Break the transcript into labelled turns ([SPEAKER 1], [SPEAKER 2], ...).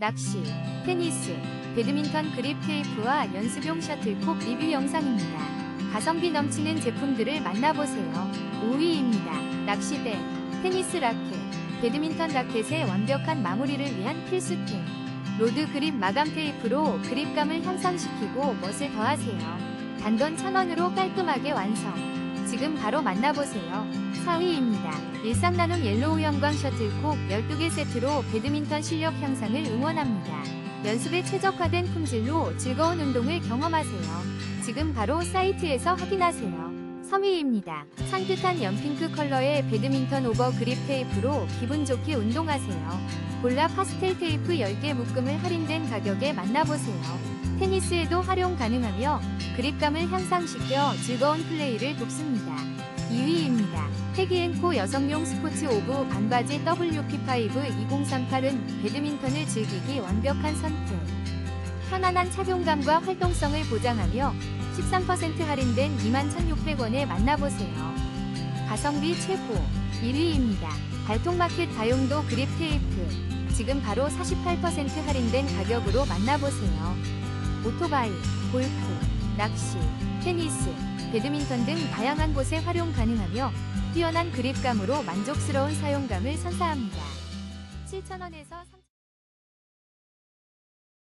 [SPEAKER 1] 낚시, 테니스, 배드민턴 그립 테이프와 연습용 셔틀콕 리뷰 영상입니다. 가성비 넘치는 제품들을 만나보세요. 5위입니다. 낚시대, 테니스 라켓, 배드민턴 라켓의 완벽한 마무리를 위한 필수템. 로드 그립 마감 테이프로 그립감을 향상시키고 멋을 더하세요. 단돈 1000원으로 깔끔하게 완성. 지금 바로 만나보세요. 4위입니다. 일상 나눔 옐로우 형광 셔틀콕 12개 세트로 배드민턴 실력 향상을 응원합니다. 연습에 최적화된 품질로 즐거운 운동을 경험하세요. 지금 바로 사이트에서 확인하세요. 3위입니다. 산뜻한 연핑크 컬러의 배드민턴 오버 그립 테이프로 기분 좋게 운동하세요. 볼라 파스텔 테이프 10개 묶음을 할인된 가격에 만나보세요. 테니스에도 활용 가능하며 그립감을 향상시켜 즐거운 플레이를 돕습니다. 2위입니다. 태기앤코 여성용 스포츠 오브 반바지 WP5 2038은 배드민턴을 즐기기 완벽한 선택. 편안한 착용감과 활동성을 보장하며 13% 할인된 21,600원에 만나보세요. 가성비 최고 1위입니다. 발통마켓 다용도 그립 테이프. 지금 바로 48% 할인된 가격으로 만나보세요. 오토바이, 골프, 낚시, 테니스, 배드민턴 등 다양한 곳에 활용 가능하며 뛰어난 그립감으로 만족스러운 사용감을 선사합니다. 7,000원에서